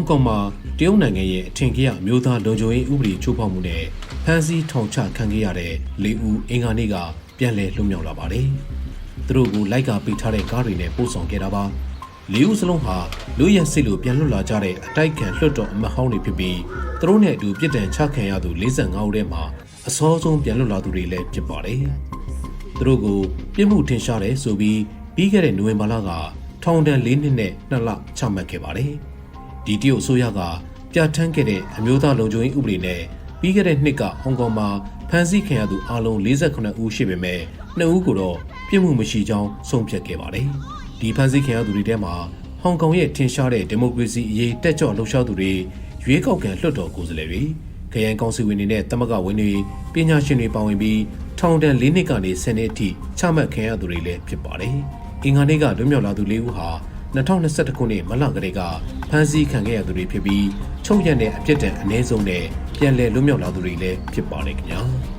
င်ကောင်မှာတရုတ်နိုင်ငံရဲ့အထင်ကြီးအမျိုးသားလုံခြုံရေးဥပဒေချိုးဖောက်မှုနဲ့ဖမ်းဆီးထောင်ချခံခဲ့ရတဲ့လေးဦးအင်္ဂါနေ့ကပြန်လည်လွတ်မြောက်လာပါတယ်။သူတို့ကိုလိုက်ကာပေးထားတဲ့ကားတွေနဲ့ပို့ဆောင်ခဲ့တာပါ။လေးဦးစလုံးဟာလူရဲစစ်လို့ပြန်လွတ်လာကြတဲ့အတိုက်ခံလွှတ်တော်အမတ်ဟောင်းတွေဖြစ်ပြီးသူတို့နဲ့အတူပြစ်ဒဏ်ချခံရသူ45ဦးထဲမှာအစောဆုံးပြန်လွတ်လာသူတွေလည်းဖြစ်ပါတယ်။သူတို့ကိုပြစ်မှုထင်ရှားတယ်ဆိုပြီးပြီးခဲ့တဲ့နိုဝင်ဘာလကထောင်ဒဏ်၄နှစ်နဲ့2လချမှတ်ခဲ့ပါတယ်။ ဒီတရုတ်အစိုးရကပြဋ္ဌာန်းခဲ့တဲ့အမျိုးသားလုံခြုံရေးဥပဒေနဲ့ပြီးခဲ့တဲ့နှစ်ကဟောင်ကောင်မှာဖမ်းဆီးခံရသူအလုံး48ဦးရှိပေမဲ့2ဦးကိုတော့ပြစ်မှုမရှိကြောင်းဆုံးဖြတ်ခဲ့ပါတယ်။ဒီဖမ်းဆီးခံရသူတွေထဲမှာဟောင်ကောင်ရဲ့ထင်ရှားတဲ့ဒီမိုကရေစီအရေးတက်ကြွလှုပ်ရှားသူတွေရွေးကောက်ခံလွှတ်တော်ကိုယ်စားလှယ်တွေခရိုင်ကောင်စီဝင်တွေနဲ့တမကဝင်တွေပညာရှင်တွေပါဝင်ပြီးထောင်ဒဏ်၄နှစ်ကနေ10နှစ်အထိချမှတ်ခံရသူတွေလည်းဖြစ်ပါတယ်။အင်္ဂါနေ့ကလွတ်မြောက်လာသူ၄ဦးဟာ 2021ခုနှစ်မလကလေးကဖမ်းဆီးခံခဲ့ရသူတွေဖြစ်ပြီးချုပ်ရက်တဲ့အပြစ်ဒဏ်အနည်းဆုံးနဲ့ပြန်လည်လွတ်မြောက်လာသူတွေလည်းဖြစ်ပါတယ်ခင်ဗျာ။